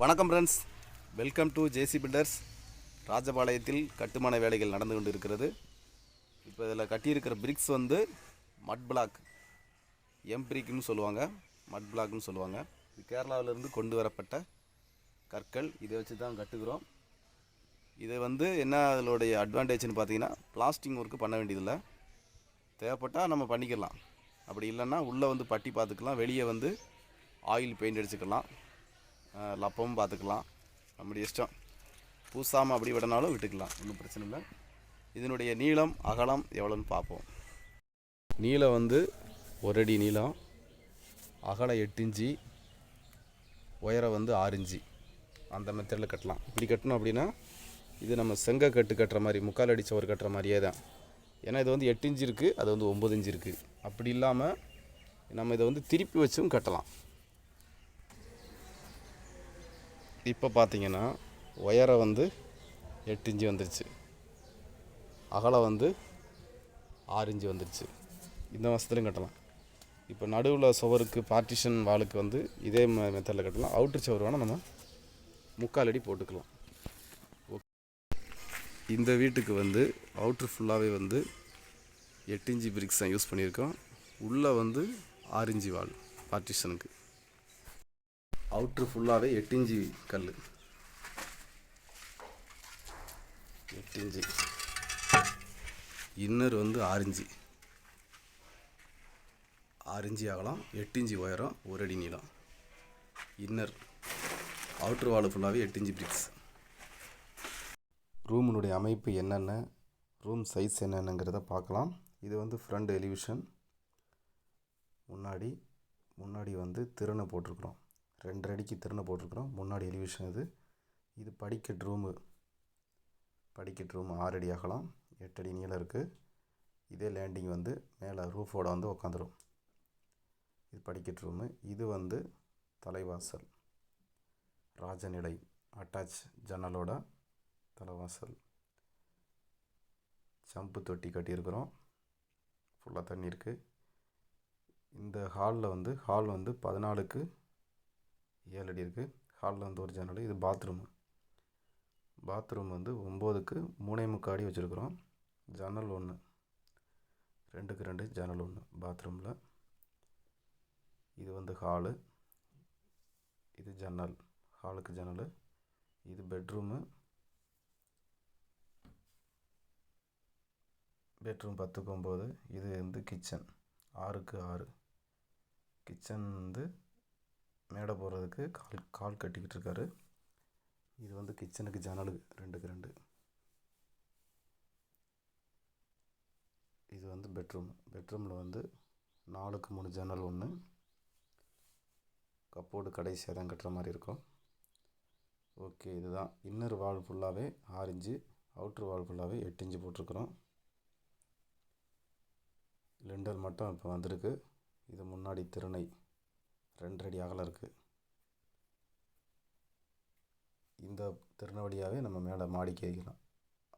வணக்கம் friends welcome to JC builders ராஜபாளையத்தில் கட்டுமான வேலைகள் நடந்து கொண்டு இருக்கிறது இப்போ இதில் கட்டியிருக்கிற பிரிக்ஸ் வந்து மட் பிளாக் எம் பிரிக்னு சொல்லுவாங்க. மட் பிளாக்னு சொல்லுவாங்க. இது கேரளாவிலேருந்து கொண்டு வரப்பட்ட கற்கள். இதை வச்சு தான் கட்டுக்கிறோம் இது வந்து என்ன அதனுடைய அட்வான்டேஜ்னு பார்த்தீங்கன்னா பிளாஸ்டிங் ஒர்க்கு பண்ண வேண்டியதில்லை. தேவைப்பட்டால் நம்ம பண்ணிக்கலாம். அப்படி இல்லைன்னா உள்ளே வந்து பட்டி பார்த்துக்கலாம். வெளியே வந்து ஆயில் பெயிண்ட் அடிச்சுக்கலாம். லப்பமும் பார்த்துக்கலாம். நம்முடைய இஷ்டம். பூசாமல் அப்படி விடனாலும் விட்டுக்கலாம். ஒன்றும் பிரச்சனை இல்லை. இதனுடைய நீளம் அகலம் எவ்வளோன்னு பார்ப்போம். நீளம் வந்து ஒரு அடி நீளம். அகலம் எட்டு இஞ்சி உயரம் வந்து ஆறு இஞ்சி அந்த மெத்தடில் கட்டலாம். இப்படி கட்டணும் அப்படின்னா இது நம்ம செங்க கட்டு கட்டுற மாதிரி முக்கால் அடி சவர் கட்டுற மாதிரியே தான். ஏன்னா இது வந்து எட்டு இஞ்சி இருக்குது அது வந்து ஒம்பது இஞ்சி இருக்குது அப்படி இல்லாமல் நம்ம இதை வந்து திருப்பி வச்சும் கட்டலாம். இப்போ பார்த்தீங்கன்னா ஒயரை வந்து எட்டு இன்ச்சு வந்துருச்சு. அகலம் வந்து ஆறு இன்ச்சு வந்துருச்சு. இந்த மாதத்துலையும் கட்டலாம். இப்போ நடுவில் சுவருக்கு பார்ட்டிஷன் வாளுக்கு வந்து இதே மெத்தடில் கட்டலாம். அவுட்ரு சுவர் வேணால் நம்ம முக்கால் அடி போட்டுக்கலாம். ஓகே இந்த வீட்டுக்கு வந்து அவுட்ரு ஃபுல்லாகவே வந்து எட்டு இன்ச்சு பிரிக்ஸ் தான் யூஸ் பண்ணியிருக்கோம். உள்ளே வந்து ஆறு இன்ச்சு வால் பார்ட்டிஷனுக்கு அவுட்ரு ஃபுல்லாகவே எட்டு இஞ்சி கல் எட்டு இஞ்சி இன்னர் வந்து ஆரஞ்சு இன்ச்சு. ஆறு இன்ச்சு அகலம் எட்டு இஞ்சி உயரம் ஒரு அடி நீளம். இன்னர். அவுட்ரு வால் ஃபுல்லாகவே எட்டு இஞ்சி பிரிக்ஸ் ரூமினுடைய அமைப்பு என்னென்ன? ரூம் சைஸ் என்னென்னங்கிறத பார்க்கலாம். இது வந்து ஃப்ரண்ட் எலிவிஷன் முன்னாடி முன்னாடி வந்து திறனை போட்டிருக்குறோம். ரெண்டரை அடிக்கு திறனை போட்டிருக்குறோம். முன்னாடி எலிவேஷன் இது. இது படிக்கட் ரூமு படிக்கட் ரூம் ஆறு அடி அகலம் எட்டு அடி நீளம் இருக்குது இதே லேண்டிங் வந்து மேலே ரூஃபோட வந்து உக்காந்துரும். இது படிக்கட் ரூமு இது வந்து தலைவாசல். ராஜநிலை அட்டாச் ஜன்னலோட தலைவாசல். சம்பு தொட்டி கட்டியிருக்கிறோம். ஃபுல்லாக தண்ணி இருக்குது இந்த ஹாலில் வந்து ஹால் வந்து பதினாலுக்கு ஏழு அடி இருக்குது ஹாலில் வந்து ஒரு ஜன்னல் இது பாத்ரூம் பாத்ரூம் வந்து ஒம்போதுக்கு மூணே முக்கால் அடி வச்சுருக்குறோம். ஜன்னல் ஒன்று ரெண்டுக்கு ரெண்டு ஜன்னல் ஒன்று பாத்ரூமில் இது வந்து ஹாலு இது ஜன்னல். ஹாலுக்கு ஜன்னல். இது பெட்ரூமு பெட்ரூம் பத்துக்கு ஒம்பது. இது வந்து கிச்சன் ஆறுக்கு ஆறு. கிச்சன் வந்து மேடை போடுறதுக்கு கால் கால் கட்டிக்கிட்டு இருக்காரு இது வந்து கிச்சனுக்கு ஜன்னலு ரெண்டுக்கு ரெண்டு. இது வந்து பெட்ரூம். பெட்ரூமில் வந்து நாலுக்கு மூணு ஜன்னல் ஒன்று கப்போர்டு கடைசியாக தான் கட்டுற மாதிரி இருக்கும். ஓகே இதுதான். இன்னர் வால் ஃபுல்லாகவே ஆறு இன்ச்சு அவுட்ரு வால் ஃபுல்லாகவே எட்டு இன்ச்சு போட்டிருக்குறோம். லிண்டர் மட்டும் இப்போ வந்திருக்கு. இது முன்னாடி திறனை ரெண்டடி அகலம் இருக்குது இந்த திறனை வழியாகவே நம்ம மேலே மாடிக்கு வைக்கலாம்